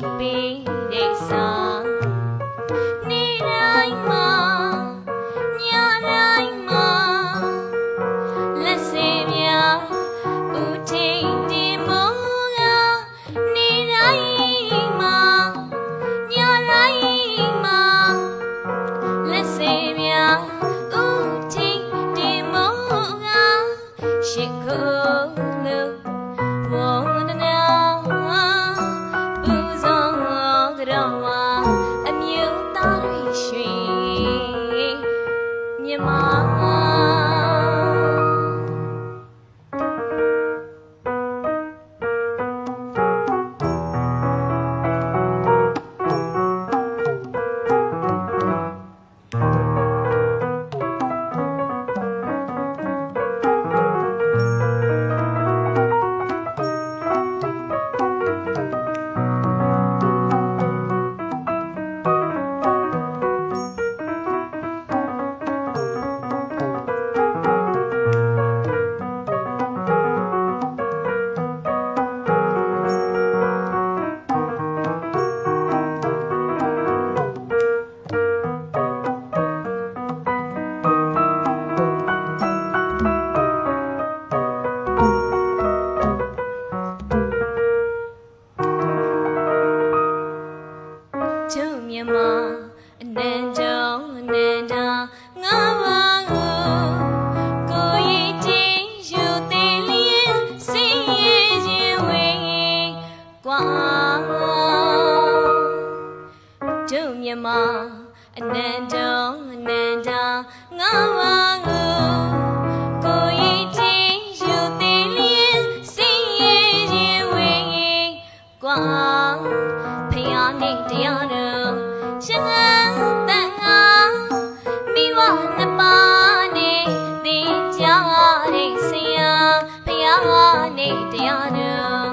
တ တရားတော်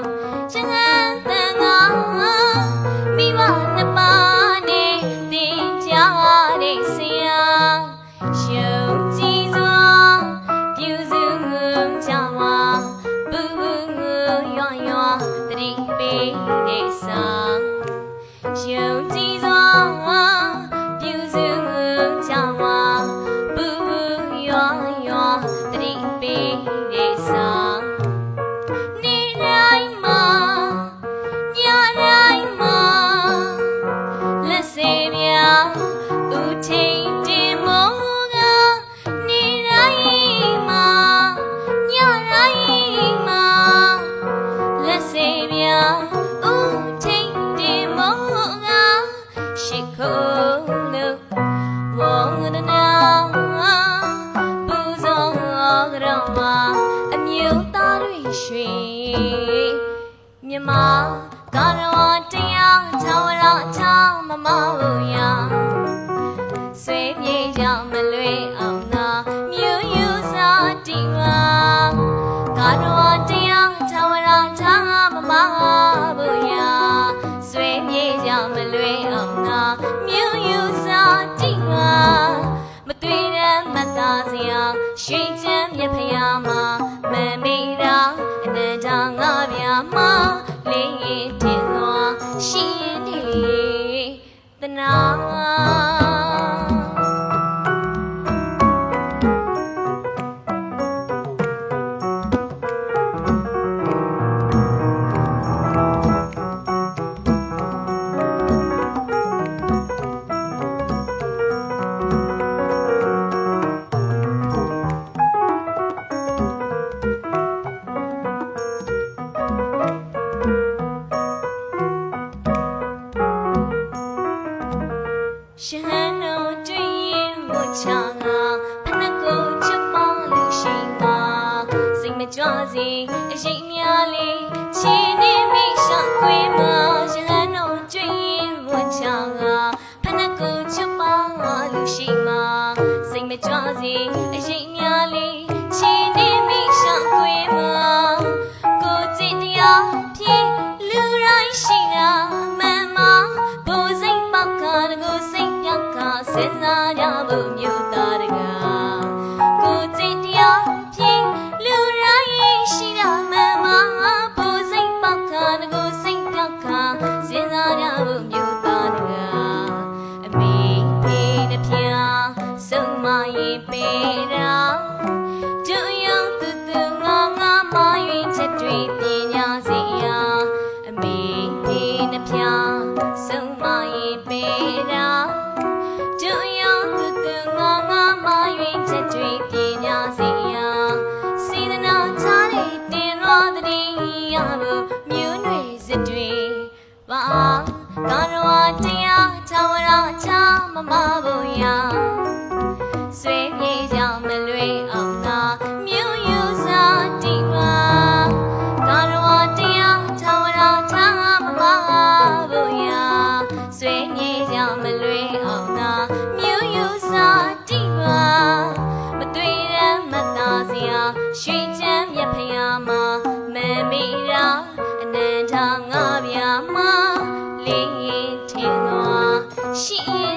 ရှင်ဟန်တန်ငါမိဝနှစ်ပါးနဲ့သင်ကြားတဲ့ဆရာရှုံကြည်စွာပြုစုကြမှာဘူဘူရွာရွာတတိပေးတဲ့စာယုံကြည်စွာပြုစုကြမှာဘူဘူရွာရွာတတိပေး မြမကာရဝတရားသာဝရအချာမမဘူးရာဆွေပြေကြမလွေအောင်သာမြို့ယူစာတိဝါကာတော်တရားသာဝရသာမမဘူးယာဆွေမြေကြမလွေအောင်ငါမြို့ယူစာတိငါမသွေရမသာစရာရွှေချမ်းမြဖျားမှာမမေရာအနန္တငါပြာ မှာလေး ချာငါဖနက်ကိုချစ်ပါလို့ရှိပါစိတ်မကြွစေအရှိ စဉ်းစားကြဖို့မြို့သားတကားကိုယ်စိတ်တရားဖြင့်လူရိုင်းရှိတာမှန်မှာပူစိတ်ပေါက်ခါငကိုစိတ်ပြောက်ခါစဉ်းစားကြဖို့မြို့သားတကားအမေဖေးနှဖျားဆုံးမရင်ပေးတာကျုံရောက်သူသူငါငါမယွင်ချက်တွေပညာစီယာအမေဖေးနှဖျားဆုံးမရင်ပေးတာ မမဘူးရာဆွေပြေကြောင့်မလွေအောင်သာမြူယူစာတိပါကာရဝတရားထာဝရထာမမဘူးရာဆွေပြေကြောင့်မလွေအောင်သာမြူယူစာတိပါမတွေ့ရမသာစရာရွှေချမ်းမြဖျားမှာမမေရာအနန္တငါဗျာမှာလေးရင်ထင်သွားရှိ